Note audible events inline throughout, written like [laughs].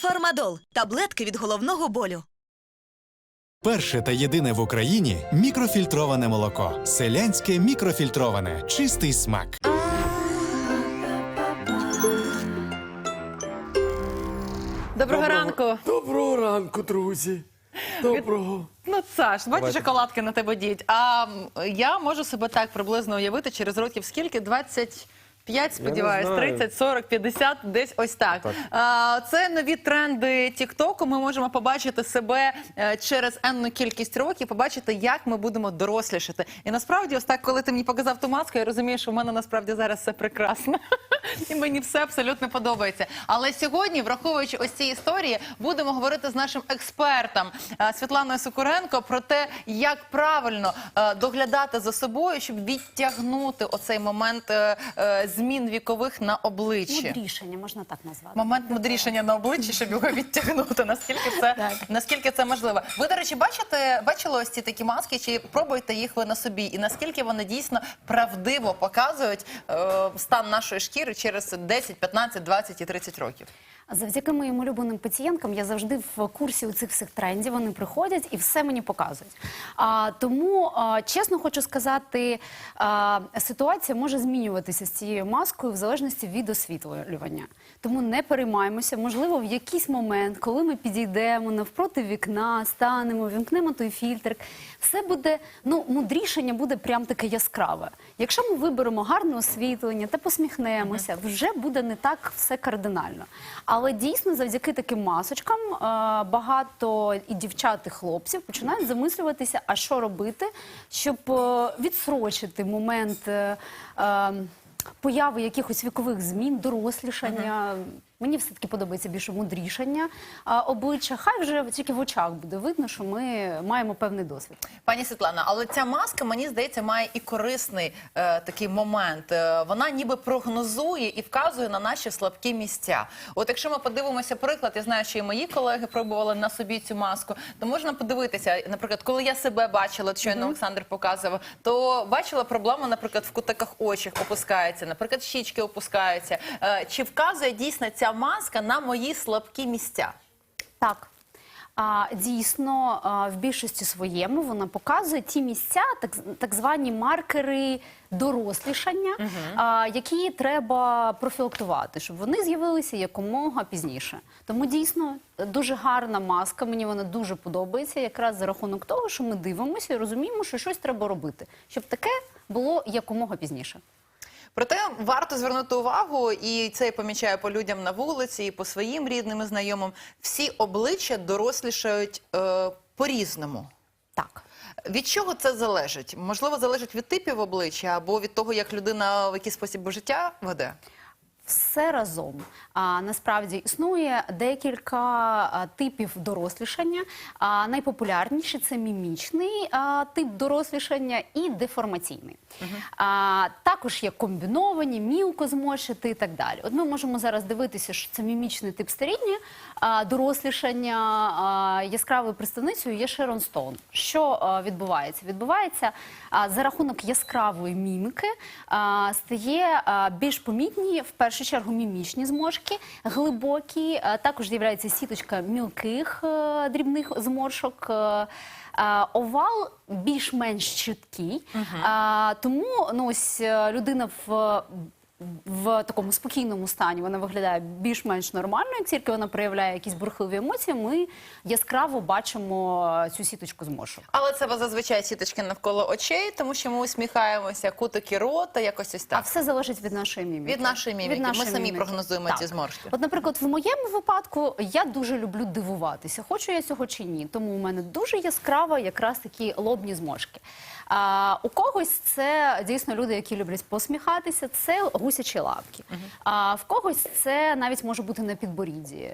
Фармадол таблетки від головного болю. Перше та єдине в Україні мікрофільтроване молоко. Селянське мікрофільтроване. Чистий смак. Доброго ранку. Доброго ранку, друзі. Доброго. Ну, Саш, бачиш, шоколадки на тебе діють. А м, я можу себе так приблизно уявити через років скільки? 25, сподіваюсь, знаю. 30, 40, 50, десь ось так. А, це нові тренди Тіктоку. Ми можемо побачити себе е, через енну кількість років, побачити, як ми будемо дорослішати. І насправді, ось так, коли ти мені показав ту маску, я розумію, що в мене насправді зараз все прекрасно. [laughs] І мені все абсолютно подобається. Але сьогодні, враховуючи ось ці історії, будемо говорити з нашим експертом е, Світланою Сокуренко про те, як правильно е, доглядати за собою, щоб відтягнути оцей момент е, змін вікових на обличчі. Мудрішення, можна так назвати. Момент мудрішення на обличчі, щоб його відтягнути. Наскільки це наскільки це можливо? Ви, до речі, бачите, бачили ось ці такі маски, чи пробуєте їх ви на собі? І наскільки вони дійсно правдиво показують е, стан нашої шкіри через 10, 15, 20 і 30 років? Завдяки моїм улюбленим пацієнткам я завжди в курсі у цих всіх трендів. Вони приходять і все мені показують. А, тому, а, чесно хочу сказати, а, ситуація може змінюватися з цією маскою в залежності від освітлювання. Тому не переймаємося. Можливо, в якийсь момент, коли ми підійдемо навпроти вікна, станемо, вімкнемо той фільтр, все буде ну мудрішення буде прям таке яскраве. Якщо ми виберемо гарне освітлення та посміхнемося, вже буде не так все кардинально. Але дійсно, завдяки таким масочкам е, багато і дівчат, і хлопців починають замислюватися, а що робити, щоб е, відсрочити момент. Появи якихось вікових змін, дорослішання. Мені все таки подобається більше мудрішання обличчя. Хай вже тільки в очах буде видно, що ми маємо певний досвід. Пані Світлана, але ця маска, мені здається, має і корисний е, такий момент. Е, вона ніби прогнозує і вказує на наші слабкі місця. От якщо ми подивимося приклад, я знаю, що і мої колеги пробували на собі цю маску, то можна подивитися, наприклад, коли я себе бачила, от щойно Олександр показував, то бачила проблему, наприклад, в кутиках очах опускається, наприклад, щічки опускаються. Е, чи вказує дійсно ця маска на мої слабкі місця? Так. А, дійсно, а, в більшості своєму вона показує ті місця, так, так звані маркери дорослішання, а, які треба профілактувати, щоб вони з'явилися якомога пізніше. Тому дійсно дуже гарна маска. Мені вона дуже подобається, якраз за рахунок того, що ми дивимося і розуміємо, що щось треба робити, щоб таке було якомога пізніше. Проте варто звернути увагу, і це я помічаю по людям на вулиці, і по своїм рідним і знайомим. Всі обличчя дорослішають е, по-різному. Так. Від чого це залежить? Можливо, залежить від типів обличчя або від того, як людина в який спосіб життя веде. Все разом. А, насправді існує декілька типів дорослішання. А, найпопулярніші це мімічний а, тип дорослішання і деформаційний. А, також є комбіновані, мілкозморшити і так далі. От ми можемо зараз дивитися, що це мімічний тип старіння, а, дорослішання а, яскравою представницею є Шерон Стоун. Що а, відбувається? Відбувається а, за рахунок яскравої міміки а, стає а, більш помітні в першу чергу мімічні зморшки, глибокі. Також з'являється сіточка мілких е, дрібних зморшок. е, Овал більш-менш чіткий, а, тому ну, ось е, людина в в такому спокійному стані вона виглядає більш-менш нормально, як тільки вона проявляє якісь бурхливі емоції, ми яскраво бачимо цю сіточку зморшок. Але це зазвичай сіточки навколо очей, тому що ми усміхаємося, кутики рота, якось ось так. А все залежить від нашої міміки. Від нашої міміки. Ми самі прогнозуємо ці зморшки. От, наприклад, в моєму випадку я дуже люблю дивуватися, хочу я цього чи ні. Тому у мене дуже яскрава якраз такі лобні зморшки. А, у когось це дійсно люди, які люблять посміхатися, це гусячі лапки. А в когось це навіть може бути на підборідді.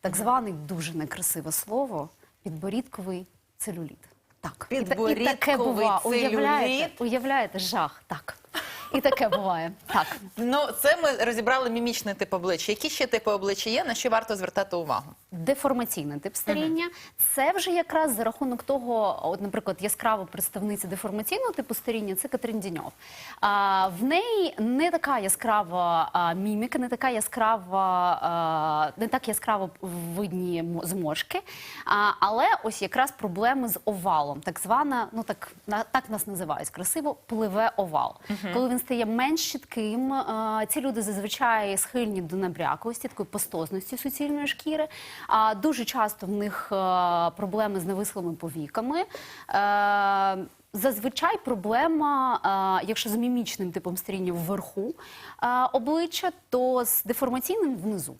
Так зване дуже некрасиве слово підборідковий целюліт. Так, І і таке бува. Уявляєте, уявляєте, жах, так. І таке буває. Так. Ну, це ми розібрали мімічний тип обличчя. Які ще типи обличчя є, на що варто звертати увагу? Деформаційний тип старіння це вже якраз за рахунок того, от, наприклад, яскрава представниця деформаційного типу старіння це Катрин Діньов. А, в неї не така яскрава а, міміка, не така яскрава, а, не так яскраво видні зморшки. А, але ось якраз проблеми з овалом, так звана, ну так на так нас називають красиво, пливе овал. Коли він стає менш чітким, ці люди зазвичай схильні до набряковості, такої пастозності суцільної шкіри. А дуже часто в них е, проблеми з навислими повіками. Е, Зазвичай проблема, е, якщо з мімічним типом старіння вверху е, обличчя, то з деформаційним внизу.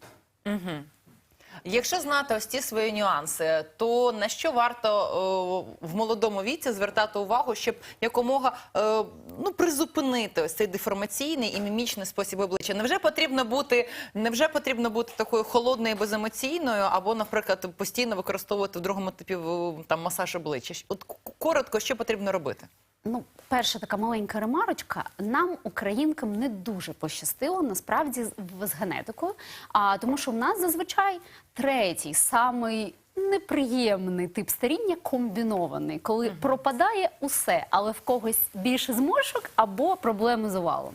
Якщо знати ось ці свої нюанси, то на що варто е, в молодому віці звертати увагу, щоб якомога е, ну призупинити ось цей деформаційний і мімічний спосіб обличчя? Невже потрібно бути, невже потрібно бути такою холодною беземоційною, або, наприклад, постійно використовувати в другому типі там масаж обличчя? От коротко, що потрібно робити? Ну, перша така маленька ремарочка. Нам, українкам, не дуже пощастило насправді з- генетикою, а тому, що в нас зазвичай третій, самий неприємний тип старіння комбінований, коли пропадає усе, але в когось більше зморшок або проблеми з овалом.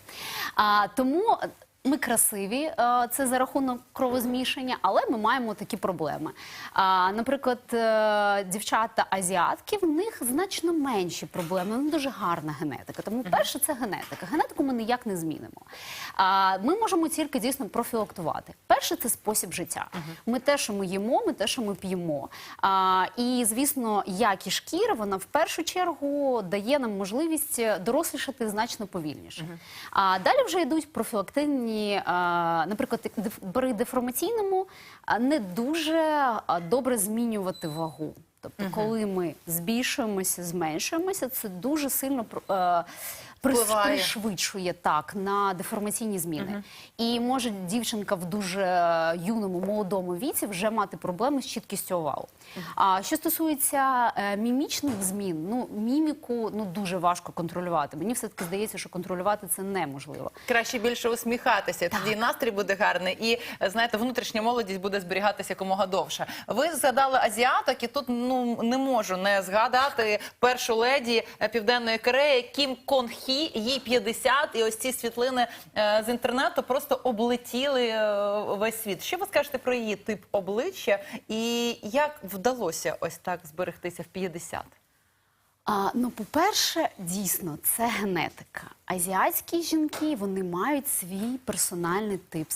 А, тому. Ми красиві, е, це за рахунок кровозмішання, але ми маємо такі проблеми. Наприклад, е, дівчата азіатки, в них значно менші проблеми. Ну дуже гарна генетика. Тому перше це генетика. Генетику ми ніяк не змінимо. Ми можемо тільки дійсно профілактувати. Перше це спосіб життя. Ми те, що ми їмо, ми те, що ми п'ємо. І звісно, якість шкіри вона в першу чергу дає нам можливість дорослішати значно повільніше. А далі вже йдуть профілактивні, а, наприклад, при деформаційному не дуже добре змінювати вагу. Тобто, коли ми збільшуємося, зменшуємося, це дуже сильно Впливає. пришвидшує так на деформаційні зміни. І може дівчинка в дуже юному молодому віці вже мати проблеми з чіткістю овалу. А що стосується е, мімічних змін, ну міміку ну дуже важко контролювати. Мені все таки здається, що контролювати це неможливо. Краще більше усміхатися, тоді настрій буде гарний, і знаєте, внутрішня молодість буде зберігатися якомога довше. Ви згадали азіаток, і тут ну не можу не згадати першу леді е, південної Кореї Кім Кон Хі, їй 50, і ось ці світлини е, з інтернету просто облетіли е, весь світ. Що ви скажете про її тип обличчя, і як вдалося ось так зберегтися в 50? А, ну, по-перше, дійсно, це генетика. Азіатські жінки вони мають свій персональний тип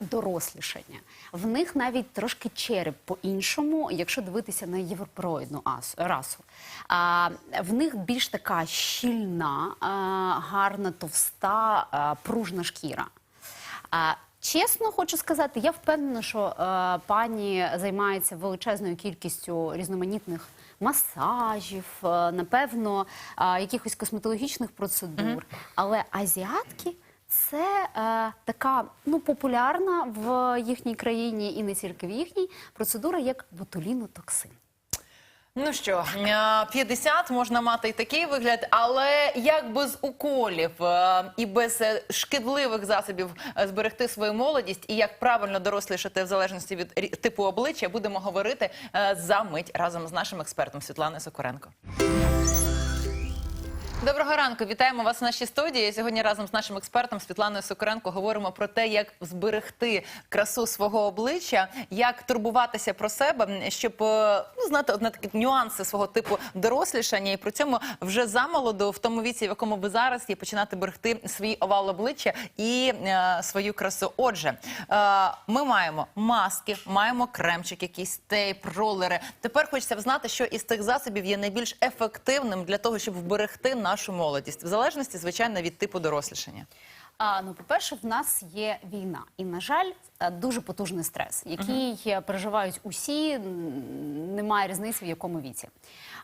дорослішання. В них навіть трошки череп по-іншому, якщо дивитися на європеоїдну ас- расу. А, в них більш така щільна, а, гарна, товста, а, пружна шкіра. А, чесно хочу сказати, я впевнена, що е, пані займається величезною кількістю різноманітних масажів, е, напевно, е, якихось косметологічних процедур. Але азіатки. Це е, така ну популярна в їхній країні і не тільки в їхній процедура, як ботулінотоксин. Ну що, е, 50 можна мати і такий вигляд, але як без уколів е, і без е, шкідливих засобів е, зберегти свою молодість, і як правильно дорослішати в залежності від типу обличчя, будемо говорити е, за мить разом з нашим експертом Світланою Сокоренко. Доброго ранку, вітаємо вас в нашій студії. Сьогодні разом з нашим експертом Світланою Сокоренко говоримо про те, як зберегти красу свого обличчя, як турбуватися про себе, щоб е, ну, знати одне такі нюанси свого типу дорослішання, і при цьому вже замолоду, в тому віці, в якому ви зараз є, починати берегти свій овал обличчя і е, свою красу. Отже, е, ми маємо маски, маємо кремчик, якийсь тейп, ролери. Тепер хочеться знати, що із тих засобів є найбільш ефективним для того, щоб вберегти нашу молодість, в залежності, звичайно, від типу дорослішання. А, ну, по-перше, в нас є війна, і на жаль, е, дуже потужний стрес, який е, переживають усі, немає різниці в якому віці.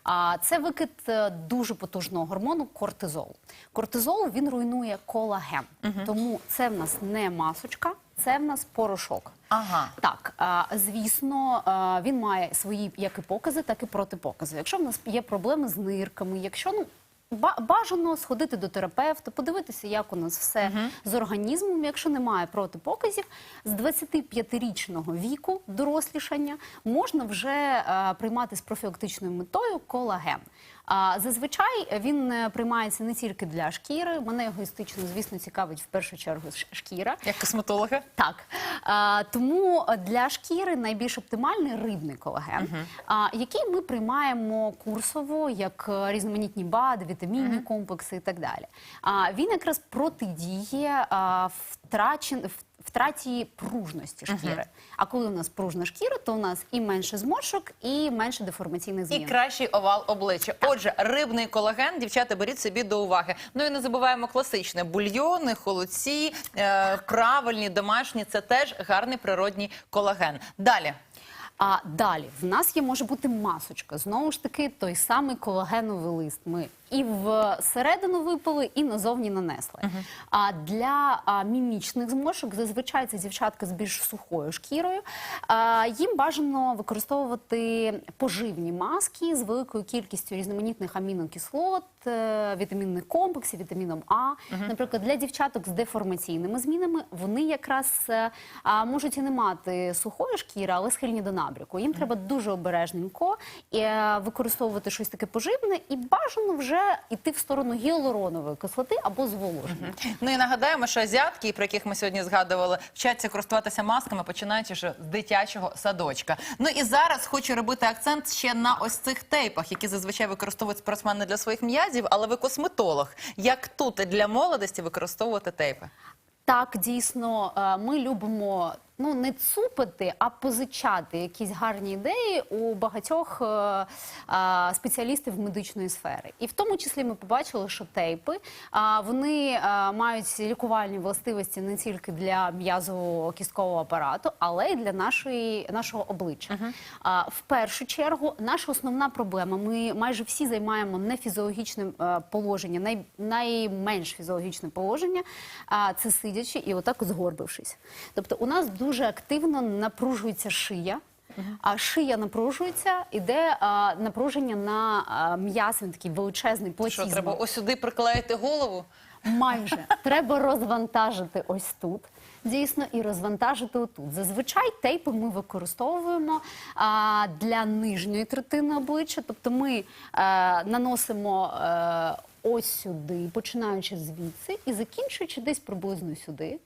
А це викид е, дуже потужного гормону кортизол. Кортизол він руйнує колаген, тому це в нас не масочка, це в нас порошок. Ага. Так, звісно, він має свої як і покази, так і протипокази. Якщо в нас є проблеми з нирками, якщо ну бажано сходити до терапевта, подивитися, як у нас все з організмом, якщо немає протипоказів, з 25-річного віку дорослішання можна вже е, приймати з профілактичною метою колаген. А зазвичай він е, приймається не тільки для шкіри. Мене егоїстично, звісно, цікавить в першу чергу шкіра. Як косметолога. Так а, тому для шкіри найбільш оптимальний рибний колаген, а, який ми приймаємо курсово, як е, різноманітні БАДи, вітамінні комплекси і так далі. А, він якраз протидіє а, втрачен, в- втраті пружності шкіри. А коли у нас пружна шкіра, то у нас і менше зморшок, і менше деформаційних І кращий овал обличчя. Отже, рибний колаген, дівчата, беріть собі до уваги. Ну і не забуваємо класичне бульйони, холодці, е, правильні, домашні. Це теж гарний природній колаген. Далі. А далі в нас є може бути масочка. Знову ж таки, той самий колагеновий лист. Ми і всередину випили, і назовні нанесли. А для а, мімічних зморшок зазвичай це дівчатка з більш сухою шкірою. А, їм бажано використовувати поживні маски з великою кількістю різноманітних амінокислот, е, вітамінних комплексів, вітаміном А. Наприклад, для дівчаток з деформаційними змінами вони якраз е, а, можуть і не мати сухої шкіри, але схильні до набряку. Їм треба дуже обережненько е, використовувати щось таке поживне, і бажано вже йти в сторону гіалуронової кислоти або зволоження. Ну і нагадаємо, що азіатки, про яких ми сьогодні згадували, вчаться користуватися масками, починаючи ще з дитячого садочка. Ну і зараз хочу робити акцент ще на ось цих тейпах, які зазвичай використовують спортсмени для своїх м'язів, але ви косметолог. Як тут для молодості використовувати тейпи? Так, дійсно, е, ми любимо ну не цупити, а позичати якісь гарні ідеї у багатьох е, е, спеціалістів медичної сфери. І в тому числі ми побачили, що тейпи а, вони е, мають лікувальні властивості не тільки для м'язового кісткового апарату, але й для нашої нашого обличчя. А, в першу чергу, наша основна проблема. Ми майже всі займаємо нефізіологічне е, положення, най, найменш фізіологічне положення. А це сидячи і отак згорбившись. Тобто, у нас дуже активно напружується шия. А шия напружується, іде а, напруження на а, м'яз, він такий величезний Що платізма. треба ось сюди приклеїти голову? Майже [laughs] треба розвантажити ось тут. Дійсно, і розвантажити отут. Зазвичай тейпи ми використовуємо а, для нижньої третини обличчя. Тобто ми е, наносимо е, ось сюди, починаючи звідси і закінчуючи десь приблизно сюди.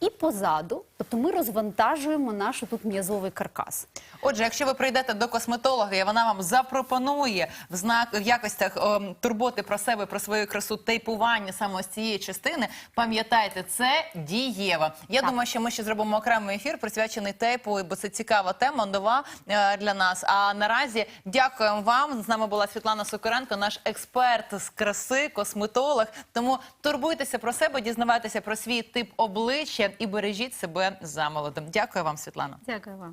І позаду, тобто ми розвантажуємо наш тут м'язовий каркас. Отже, якщо ви прийдете до косметолога, і вона вам запропонує в знак в якостях ем, турботи про себе, про свою красу, тейпування саме з цієї частини, пам'ятайте, це дієва. Я Так. думаю, що ми ще зробимо окремий ефір присвячений тейпу, бо це цікава тема, нова е, для нас. А наразі дякуємо вам. З нами була Світлана Сокоренко, наш експерт з краси, косметолог. Тому турбуйтеся про себе, дізнавайтеся про свій тип обличчя і бережіть себе за молодим. Дякую вам, Світлана. Дякую вам.